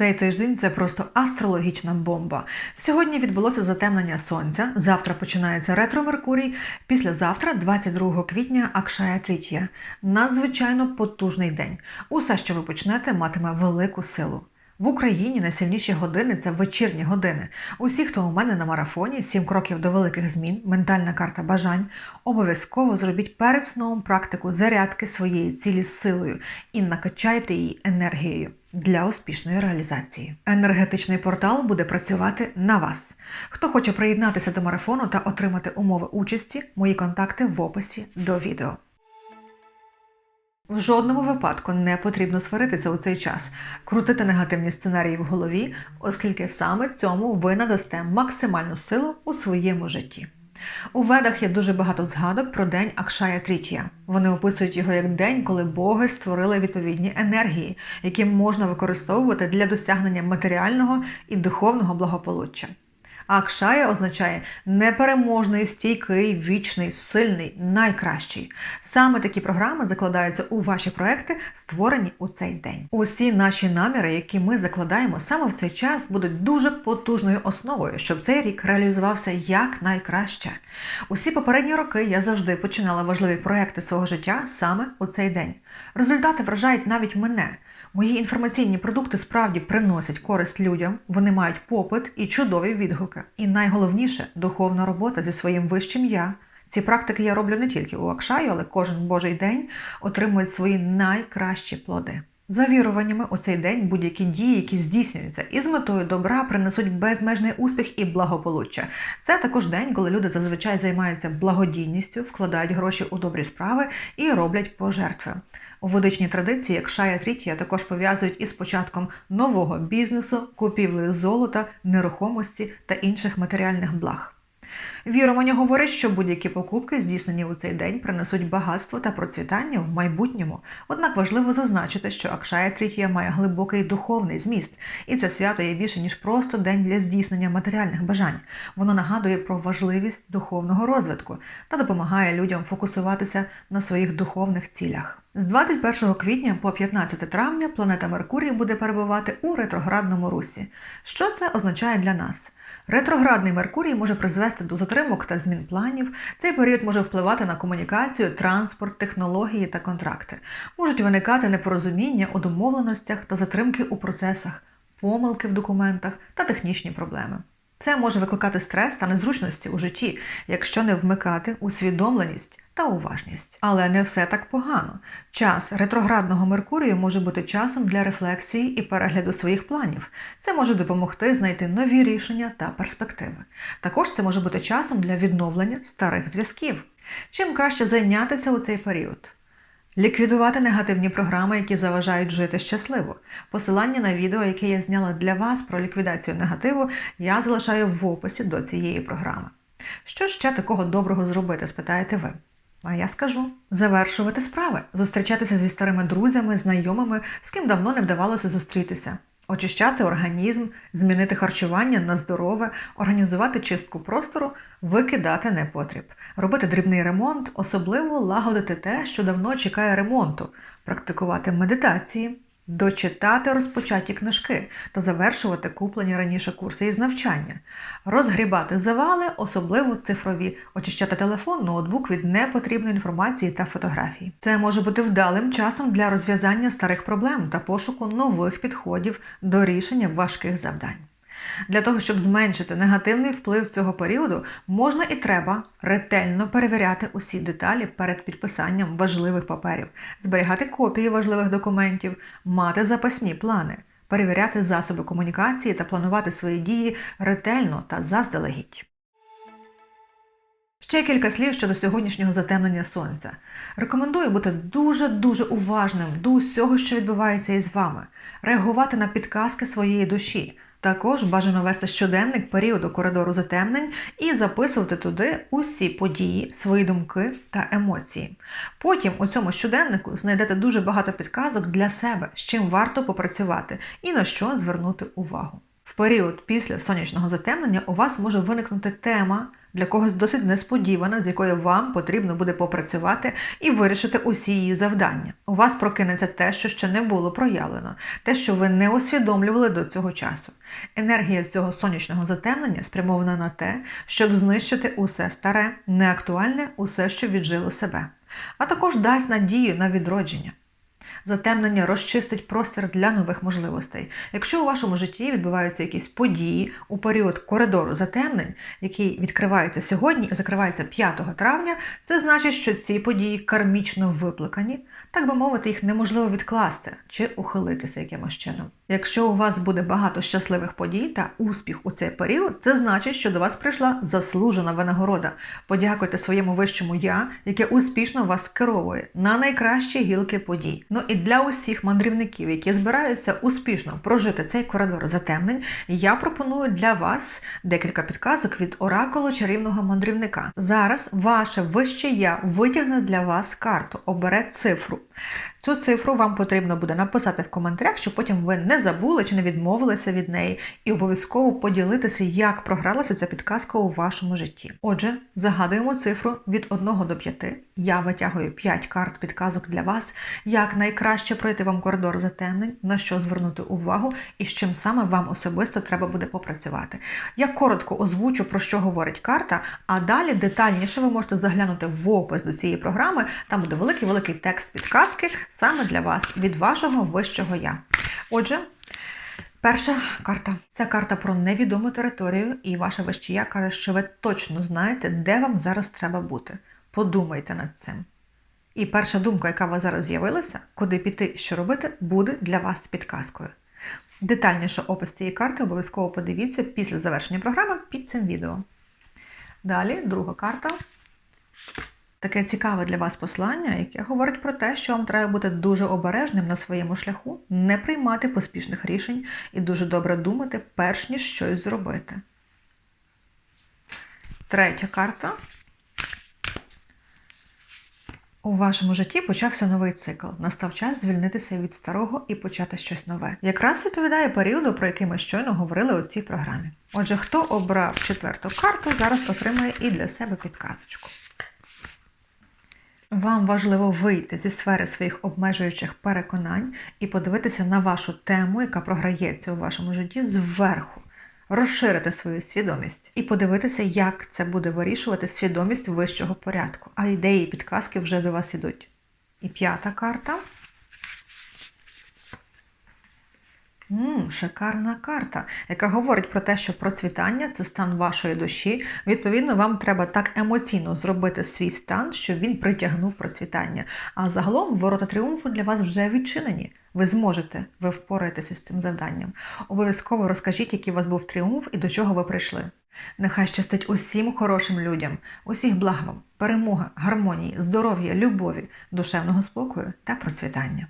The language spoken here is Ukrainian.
Цей тиждень це просто астрологічна бомба. Сьогодні відбулося затемнення сонця. Завтра починається ретро Меркурій. Післязавтра, 22 квітня, Акшая Трітія. Надзвичайно потужний день. Усе, що ви почнете, матиме велику силу. В Україні найсильніші години це вечірні години. Усі, хто у мене на марафоні, сім кроків до великих змін, ментальна карта бажань, обов'язково зробіть перед сном практику зарядки своєї цілі з силою і накачайте її енергією для успішної реалізації. Енергетичний портал буде працювати на вас. Хто хоче приєднатися до марафону та отримати умови участі, мої контакти в описі до відео. В жодному випадку не потрібно сваритися у цей час, крутити негативні сценарії в голові, оскільки саме цьому ви надасте максимальну силу у своєму житті. У ведах є дуже багато згадок про день Акшая Трітія. Вони описують його як день, коли боги створили відповідні енергії, які можна використовувати для досягнення матеріального і духовного благополуччя. Акшая означає непереможний, стійкий, вічний, сильний, найкращий. Саме такі програми закладаються у ваші проекти, створені у цей день. Усі наші наміри, які ми закладаємо саме в цей час, будуть дуже потужною основою, щоб цей рік реалізувався як найкраще. Усі попередні роки я завжди починала важливі проекти свого життя саме у цей день. Результати вражають навіть мене. Мої інформаційні продукти справді приносять користь людям, вони мають попит і чудові відгуки. І найголовніше духовна робота зі своїм вищим я. Ці практики я роблю не тільки у Акшаю, але кожен божий день отримують свої найкращі плоди. За віруваннями, у цей день будь-які дії, які здійснюються із метою добра, принесуть безмежний успіх і благополуччя. Це також день, коли люди зазвичай займаються благодійністю, вкладають гроші у добрі справи і роблять пожертви. У ведичній традиції, як шая трітія, також пов'язують із початком нового бізнесу, купівлею золота, нерухомості та інших матеріальних благ. Вірування говорить, що будь-які покупки, здійснені у цей день, принесуть багатство та процвітання в майбутньому. Однак важливо зазначити, що Акшая Трітія має глибокий духовний зміст, і це свято є більше ніж просто день для здійснення матеріальних бажань. Воно нагадує про важливість духовного розвитку та допомагає людям фокусуватися на своїх духовних цілях. З 21 квітня по 15 травня планета Меркурій буде перебувати у ретроградному русі. Що це означає для нас? Ретроградний Меркурій може призвести до затримок та змін планів. Цей період може впливати на комунікацію, транспорт, технології та контракти. Можуть виникати непорозуміння у домовленостях та затримки у процесах, помилки в документах та технічні проблеми. Це може викликати стрес та незручності у житті, якщо не вмикати усвідомленість та уважність. Але не все так погано. Час ретроградного Меркурію може бути часом для рефлексії і перегляду своїх планів. Це може допомогти знайти нові рішення та перспективи. Також це може бути часом для відновлення старих зв'язків. Чим краще зайнятися у цей період? Ліквідувати негативні програми, які заважають жити щасливо. Посилання на відео, яке я зняла для вас про ліквідацію негативу, я залишаю в описі до цієї програми. Що ще такого доброго зробити, спитаєте ви? А я скажу завершувати справи, зустрічатися зі старими друзями, знайомими, з ким давно не вдавалося зустрітися, очищати організм, змінити харчування на здорове, організувати чистку простору, викидати непотріб, робити дрібний ремонт, особливо лагодити те, що давно чекає ремонту, практикувати медитації. Дочитати розпочаті книжки та завершувати куплені раніше курси із навчання, розгрібати завали, особливо цифрові, очищати телефон, ноутбук від непотрібної інформації та фотографій. Це може бути вдалим часом для розв'язання старих проблем та пошуку нових підходів до рішення важких завдань. Для того, щоб зменшити негативний вплив цього періоду, можна і треба ретельно перевіряти усі деталі перед підписанням важливих паперів, зберігати копії важливих документів, мати запасні плани, перевіряти засоби комунікації та планувати свої дії ретельно та заздалегідь. Ще кілька слів щодо сьогоднішнього затемнення сонця. Рекомендую бути дуже-дуже уважним до усього, що відбувається із вами, реагувати на підказки своєї душі. Також бажано вести щоденник періоду коридору затемнень і записувати туди усі події, свої думки та емоції. Потім у цьому щоденнику знайдете дуже багато підказок для себе, з чим варто попрацювати і на що звернути увагу. В період після сонячного затемнення у вас може виникнути тема для когось досить несподівана, з якою вам потрібно буде попрацювати і вирішити усі її завдання. У вас прокинеться те, що ще не було проявлено, те, що ви не усвідомлювали до цього часу. Енергія цього сонячного затемнення спрямована на те, щоб знищити усе старе, неактуальне, усе, що віджило себе, а також дасть надію на відродження. Затемнення розчистить простір для нових можливостей. Якщо у вашому житті відбуваються якісь події у період коридору затемнень, який відкривається сьогодні і закривається 5 травня, це значить, що ці події кармічно викликані, так би мовити, їх неможливо відкласти чи ухилитися якимось чином. Якщо у вас буде багато щасливих подій та успіх у цей період, це значить, що до вас прийшла заслужена винагорода. Подякуйте своєму вищому я, яке успішно вас скеровує на найкращі гілки подій. Ну і для усіх мандрівників, які збираються успішно прожити цей коридор затемнень, я пропоную для вас декілька підказок від оракулу чарівного мандрівника. Зараз ваше вище я витягне для вас карту, обере цифру. Цю цифру вам потрібно буде написати в коментарях, щоб потім ви не забули чи не відмовилися від неї, і обов'язково поділитися, як програлася ця підказка у вашому житті. Отже, загадуємо цифру від 1 до 5. Я витягую 5 карт підказок для вас, як найкраще пройти вам коридор затемнень, на що звернути увагу і з чим саме вам особисто треба буде попрацювати. Я коротко озвучу, про що говорить карта, а далі детальніше ви можете заглянути в опис до цієї програми. Там буде великий-великий текст підказки саме для вас від вашого вищого я. Отже, перша карта це карта про невідому територію, і ваша вище я каже, що ви точно знаєте, де вам зараз треба бути. Подумайте над цим. І перша думка, яка у вас зараз з'явилася, куди піти, що робити, буде для вас підказкою. Детальніше опис цієї карти обов'язково подивіться після завершення програми під цим відео. Далі, друга карта. Таке цікаве для вас послання, яке говорить про те, що вам треба бути дуже обережним на своєму шляху, не приймати поспішних рішень і дуже добре думати, перш ніж щось зробити. Третя карта. У вашому житті почався новий цикл. Настав час звільнитися від старого і почати щось нове. Якраз відповідає періоду, про який ми щойно говорили у цій програмі. Отже, хто обрав четверту карту, зараз отримає і для себе підказочку. Вам важливо вийти зі сфери своїх обмежуючих переконань і подивитися на вашу тему, яка програється у вашому житті, зверху, розширити свою свідомість і подивитися, як це буде вирішувати свідомість вищого порядку. А ідеї і підказки вже до вас ідуть. І п'ята карта. М, шикарна карта, яка говорить про те, що процвітання це стан вашої душі. Відповідно, вам треба так емоційно зробити свій стан, щоб він притягнув процвітання. А загалом ворота тріумфу для вас вже відчинені. Ви зможете, ви впораєтеся з цим завданням. Обов'язково розкажіть, який у вас був тріумф і до чого ви прийшли. Нехай щастить усім хорошим людям, усіх благ вам, перемоги, гармонії, здоров'я, любові, душевного спокою та процвітання.